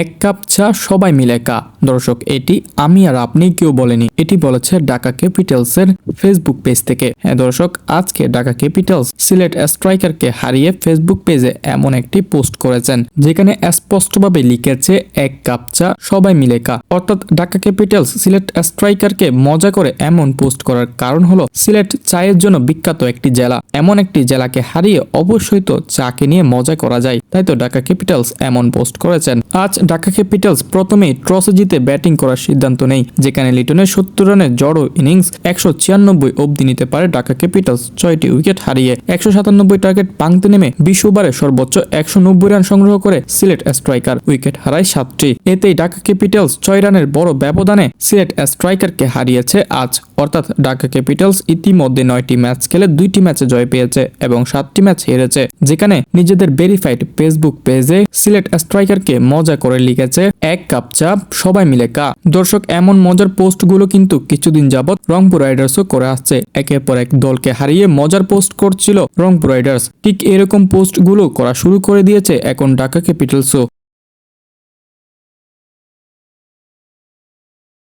এক কাপ চা সবাই মিলে কা দর্শক, এটি আমি আর আপনি কেউ বলেনি। এটি বলেছে ঢাকা ক্যাপিটালসের ফেসবুক পেজ থেকে। হ্যাঁ দর্শক, আজকে ঢাকা ক্যাপিটালস সিলেট স্ট্রাইকারকে হারিয়ে ফেসবুক পেজে এমন একটি পোস্ট করেছেন, যেখানে স্পষ্টভাবে লিখেছে, এক কাপ চা, সবাই মিলে কা অর্থাৎ ঢাকা ক্যাপিটালস সিলেট স্ট্রাইকারকে মজা করে এমন পোস্ট করার কারণ হলো, সিলেট চায়ের জন্য বিখ্যাত একটি জেলা। এমন একটি জেলাকে হারিয়ে অবশ্যই তো চাকে নিয়ে মজা করা যায়। তাই তো ঢাকা ক্যাপিটালস এমন পোস্ট করেছেন। আজ ঢাকা ক্যাপিটালস প্রথমেই টসে জিতে ব্যাটিং করার সিদ্ধান্ত নেই, যেখানে লিটনের সত্তর রানের জড়ো ইনিংস একশো ছিয়ানব্বই অব্দি নিতে পারে ঢাকা ক্যাপিটালস ছয়টি উইকেট হারিয়ে একশো সাতানব্বই টার্গেট ভাঙতে নেমে বিশ ওভারে সর্বোচ্চ একশো নব্বই রান সংগ্রহ করে সিলেট স্ট্রাইকার, উইকেট হারায় সাতটি। এতেই ঢাকা ক্যাপিটালস ছয় রানের বড় ব্যবধানে সিলেট স্ট্রাইকারকে হারিয়েছে আজ, অর্থাৎ ঢাকা ক্যাপিটালস ইতিমধ্যে নয়টি ম্যাচ খেলে দুইটি ম্যাচে জয় পেয়েছে এবং সাতটি ম্যাচ হেরেছে, যেখানে নিজেদের ভেরিফাইড ফেসবুক পেজে সিলেট স্ট্রাইকারকে মজা করে লিখেছে, এক কাপ চা, সবাই মিলে কা দর্শক, এমন মজার পোস্টগুলো কিন্তু কিছুদিন যাবৎ রংপুর রাইডার্সও করে আসছে। একের পর এক দলকে হারিয়ে মজার পোস্ট করছিল রংপুর রাইডার্স। ঠিক এরকম পোস্টগুলো করা শুরু করে দিয়েছে এখন ঢাকা ক্যাপিটালসও।